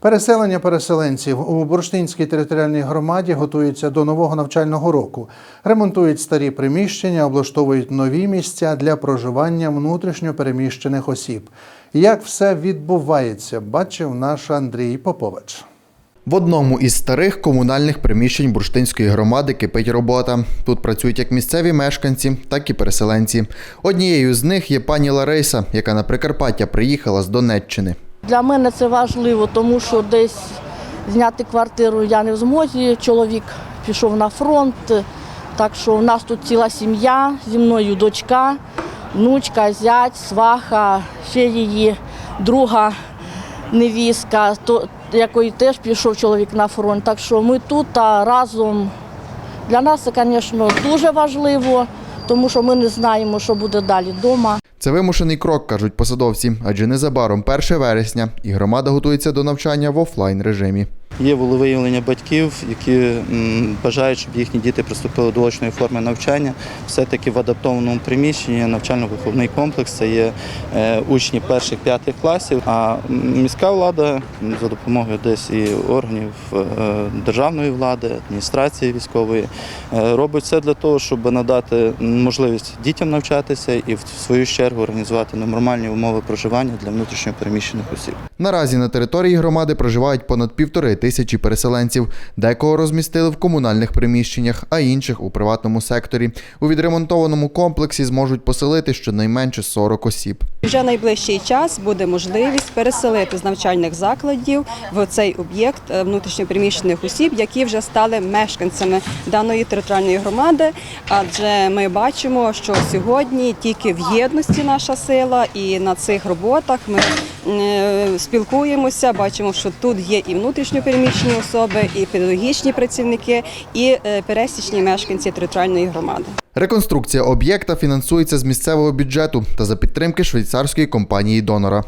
Переселення переселенців у Бурштинській територіальній громаді готуються до нового навчального року. Ремонтують старі приміщення, облаштовують нові місця для проживання внутрішньо переміщених осіб. Як все відбувається, бачив наш Андрій Попович. В одному із старих комунальних приміщень Бурштинської громади кипить робота. Тут працюють як місцеві мешканці, так і переселенці. Однією з них є пані Лариса, яка на Прикарпаття приїхала з Донеччини. Для мене це важливо, тому що десь зняти квартиру я не в змозі. Чоловік пішов на фронт, так що в нас тут ціла сім'я, зі мною дочка, внучка, зять, сваха, ще її друга невістка, то, якої теж пішов чоловік на фронт. Так що ми тут а разом. Для нас це, звісно, дуже важливо, тому що ми не знаємо, що буде далі вдома. Це вимушений крок, кажуть посадовці, адже незабаром 1 вересня, і громада готується до навчання в офлайн режимі. Є волевиявлення батьків, які бажають, щоб їхні діти приступили до очної форми навчання. Все-таки в адаптованому приміщенні навчально-виховний комплекс це є е, учні перших п'ятих класів. А міська влада за допомогою десь і органів е, державної влади, адміністрації військової е, робить все для того, щоб надати можливість дітям навчатися і в свою чергу організувати нормальні умови проживання для внутрішньо переміщених осіб. Наразі на території громади проживають понад півтори тисячі переселенців. Декого розмістили в комунальних приміщеннях, а інших у приватному секторі. У відремонтованому комплексі зможуть поселити щонайменше 40 осіб. Вже найближчий час буде можливість переселити з навчальних закладів в цей об'єкт е, внутрішньопереміщених осіб, які вже стали мешканцями даної територіальної громади. Адже ми бачимо, що сьогодні тільки в єдності наша сила, і на цих роботах ми спілкуємося. Бачимо, що тут є і внутрішньопереміщені особи, і педагогічні працівники, і е, пересічні мешканці територіальної громади. Реконструкція об'єкта фінансується з місцевого бюджету та за підтримки швейцарської компанії донора.